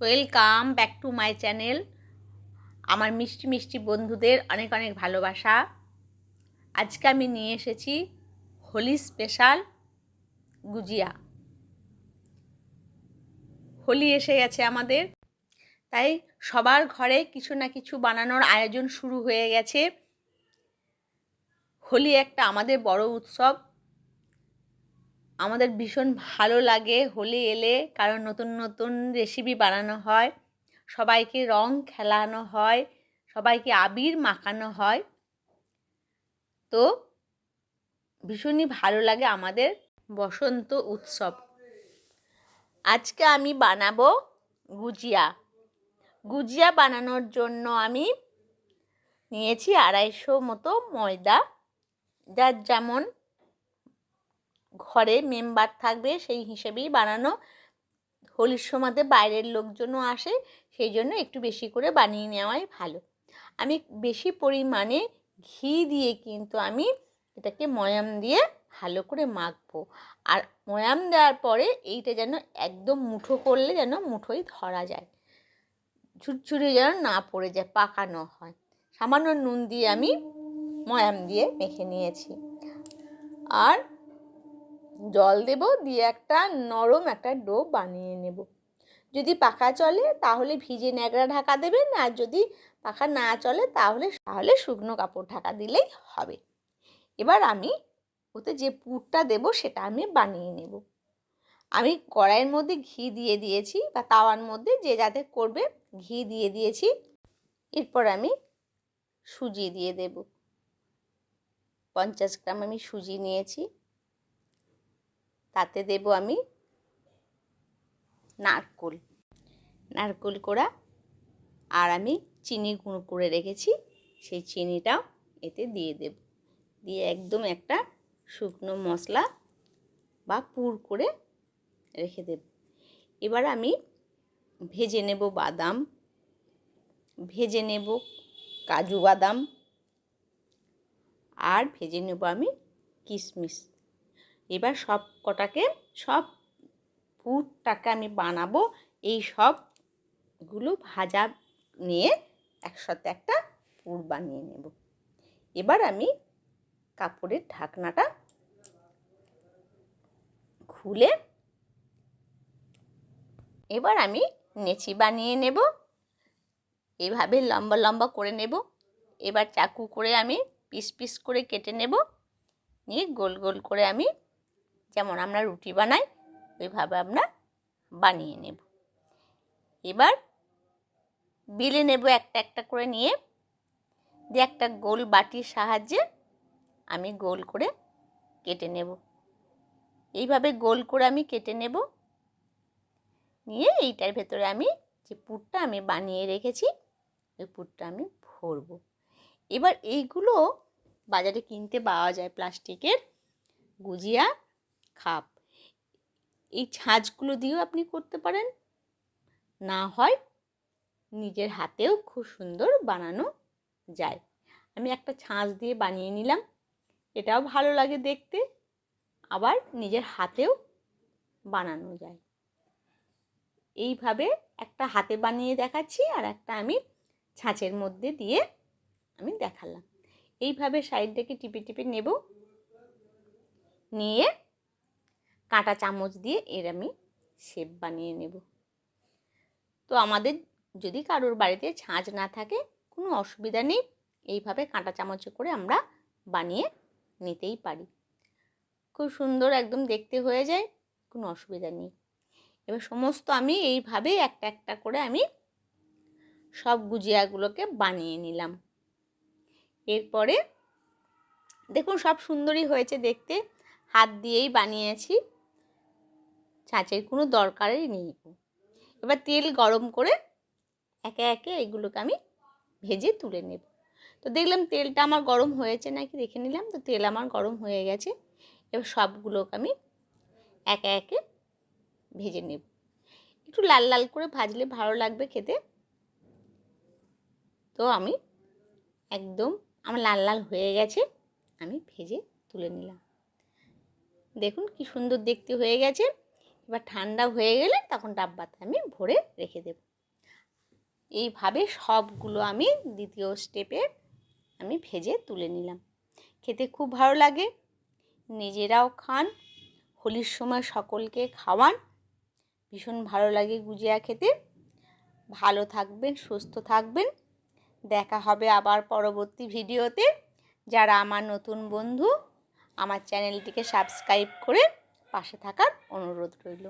Welcome back to my channel আমার মিষ্টি মিষ্টি বন্ধুদের অনেক অনেক ভালোবাসা। আজকে আমি নিয়ে এসেছি হোলি স্পেশাল গুজিয়া। হোলি এসে গেছে আমাদের। তাই সবার ঘরে কিছু না কিছু বানানোর আয়োজন শুরু হয়ে গেছে। হোলি একটা আমাদের বড় উৎসব। আমাদের ভীষণ ভালো লাগে হোলি এলে, কারণ নতুন নতুন রেসিপি বানানো হয়, সবাইকে রং খেলানো হয়, সবাইকে আবির মাখানো হয়। তো ভীষণই ভালো লাগে আমাদের বসন্ত উৎসব। আজকে আমি বানাবো গুজিয়া। গুজিয়া বানানোর জন্য আমি নিয়েছি আড়াইশো মতো ময়দা, যার যেমন ঘরে মেম্বার থাকবে, সেই হিসেবেই বানানো। হোলির সময়তে বাইরের লোকজনও আসে, সেই জন্য একটু বেশি করে বানিয়ে নেওয়াই ভালো। আমি বেশি পরিমাণে ঘি দিয়ে কিন্তু আমি এটাকে ময়াম দিয়ে ভালো করে মাখবো। আর ময়াম দেওয়ার পরে এইটা যেন একদম মুঠো করলে যেন মুঠোই ধরা যায়। ঝুরঝুরি যেন না পড়ে যায়, পাকানো হয়। সামান্য নুন দিয়ে আমি ময়াম দিয়ে মেখে নিয়েছি। আর জল দেব, দিয়ে একটা নরম একটা ডো বানিয়ে নেব। যদি পাখা চলে, তাহলে ভিজে ন্যাকড়া ঢাকা দেবেন, আর যদি পাখা না চলে, তাহলে তাহলে শুকনো কাপড় ঢাকা দিলেই হবে। এবার আমি ওতে যে পুরটা দেব, সেটা আমি বানিয়ে নেব। আমি কড়াইয়ের মধ্যে ঘি দিয়ে দিয়েছি, বা তাওয়ার মধ্যে যে যাতে করবে, ঘি দিয়ে দিয়েছি। এরপর আমি সুজি দিয়ে দেব। পঞ্চাশ গ্রাম আমি সুজি নিয়েছি। তাতে দেব আমি নারকোল। নারকোল কোড়া আর আমি চিনি গুঁড়ো করে রেখেছি, সেই চিনিটাও এতে দিয়ে দেব। দিয়ে একদম একটা শুকনো মশলা বা পুর করে রেখে দেব। এবার আমি ভেজে নেব বাদাম, ভেজে নেব কাজু বাদাম, আর ভেজে নেব আমি কিশমিশ। এবার সব কটাকে, সব পুরটাকে আমি বানাবো। এই সবগুলো ভাজা নিয়ে একসাথে একটা পুর বানিয়ে নেব। এবার আমি কাপড়ের ঢাকনাটা খুলে এবার আমি নেচি বানিয়ে নেব। এভাবে লম্বা লম্বা করে নেব। এবার চাকু করে আমি পিস পিস করে কেটে নেব। নিয়ে গোল গোল করে আমি যেমন আমরা রুটি বানাই, ওইভাবে আমরা বানিয়ে নেব। এবার বেলে নেব একটা একটা করে নিয়ে দিয়ে একটা গোল বাটির সাহায্যে আমি গোল করে কেটে নেব। এইভাবে গোল করে আমি কেটে নেব। নিয়ে এইটার ভেতরে আমি যে পুরটা আমি বানিয়ে রেখেছি, ওই পুরটা আমি ভরবো। এবার এইগুলো বাজারে কিনতে পাওয়া যায় প্লাস্টিকের, গুজিয়া খাপ। এই ছাঁচগুলো দিয়েও আপনি করতে পারেন। না হয় নিজের হাতেও খুব সুন্দর বানানো যায়। আমি একটা ছাঁচ দিয়ে বানিয়ে নিলাম। এটাও ভালো লাগে দেখতে। আবার নিজের হাতেও বানানো যায়। এইভাবে একটা হাতে বানিয়ে দেখাচ্ছি আর একটা আমি ছাঁচের মধ্যে দিয়ে আমি দেখালাম। এইভাবে সাইডটাকে টিপে টিপে নেব। নিয়ে কাঁটা চামচ দিয়ে এর আমি শেপ বানিয়ে নেব। তো আমাদের যদি কারোর বাড়িতে ছাঁচ না থাকে, কোনো অসুবিধা নেই, এইভাবে কাঁটা চামচে করে আমরা বানিয়ে নিতেই পারি। খুব সুন্দর একদম দেখতে হয়ে যায়, কোনো অসুবিধা নেই। এবার সমস্ত আমি এইভাবে একটা একটা করে আমি সব গুজিয়াগুলোকে বানিয়ে নিলাম। এরপরে দেখুন সব সুন্দরই হয়েছে দেখতে, হাত দিয়েই বানিয়েছি। ছাঁচের কোনো দরকারই নেই। এবার তেল গরম করে একে একে এগুলোকে আমি ভেজে তুলে নেব। তো দেখলাম তেলটা আমার গরম হয়েছে নাকি দেখে নিলাম। তো তেল আমার গরম হয়ে গেছে। এবার সবগুলোকে আমি একে একে ভেজে নেব। একটু লাল লাল করে ভাজলে ভালো লাগবে খেতে। তো আমি একদম আমার লাল লাল হয়ে গেছে, আমি ভেজে তুলে নিলাম। দেখুন কি সুন্দর দেখতে হয়ে গেছে। এবার ঠান্ডা হয়ে গেলে তখন ডাব্বাতে আমি ভরে রেখে দেব। এইভাবে সবগুলো আমি দ্বিতীয় স্টেপে আমি ভেজে তুলে নিলাম। খেতে খুব ভালো লাগে। নিজেরাও খান। হোলির সময় সকলকে খাওয়ান। ভীষণ ভালো লাগে গুজিয়া খেতে। ভালো থাকবেন, সুস্থ থাকবেন। দেখা হবে আবার পরবর্তী ভিডিওতে যারা আমার নতুন বন্ধু, আমার চ্যানেলটিকে সাবস্ক্রাইব করে পাশে থাকার অনুরোধ রইল।